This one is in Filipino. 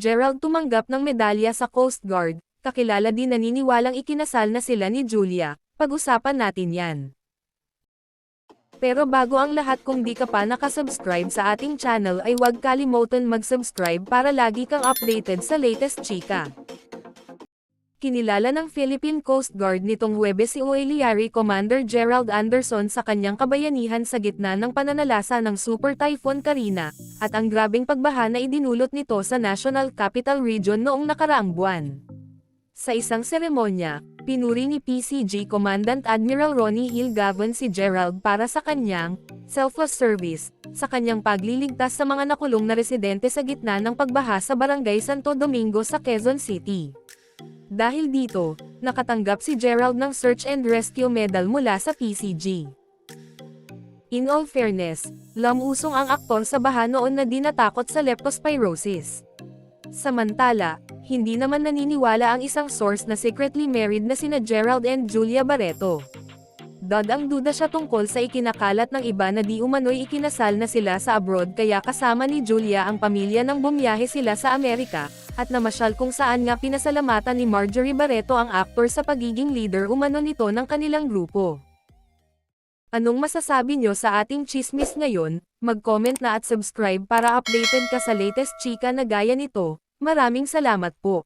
Gerald tumanggap ng medalya sa Coast Guard, kakilala din naniniwalang ikinasal na sila ni Julia, pag-usapan natin yan. Pero bago ang lahat kung di ka pa nakasubscribe sa ating channel ay huwag kalimutan mag-subscribe para lagi kang updated sa latest chika. Kinilala ng Philippine Coast Guard nitong Huwebes si Oiliari Commander Gerald Anderson sa kanyang kabayanihan sa gitna ng pananalasa ng Super Typhoon Karina, at ang grabing pagbaha na idinulot nito sa National Capital Region noong nakaraang buwan. Sa isang seremonya, pinuri ni PCG Commandant Admiral Ronnie Hill Gavin si Gerald para sa kanyang selfless service sa kanyang pagliligtas sa mga nakulong na residente sa gitna ng pagbaha sa Barangay Santo Domingo sa Quezon City. Dahil dito, nakatanggap si Gerald ng Search and Rescue Medal mula sa PCG. In all fairness, lamusong ang aktor sa baha noon na di natakot sa leptospirosis. Samantala, hindi naman naniniwala ang isang source na secretly married na sina Gerald and Julia Barreto. Dadang duda siya tungkol sa ikinakalat ng iba na di umano'y ikinasal na sila sa abroad kaya kasama ni Julia ang pamilya nang bumiyahe sila sa Amerika, at namasyal kung saan nga pinasalamatan ni Marjorie Barreto ang aktor sa pagiging leader umano nito ng kanilang grupo. Anong masasabi nyo sa ating chismis ngayon? Mag-comment na at subscribe para updated ka sa latest chika na gaya nito. Maraming salamat po.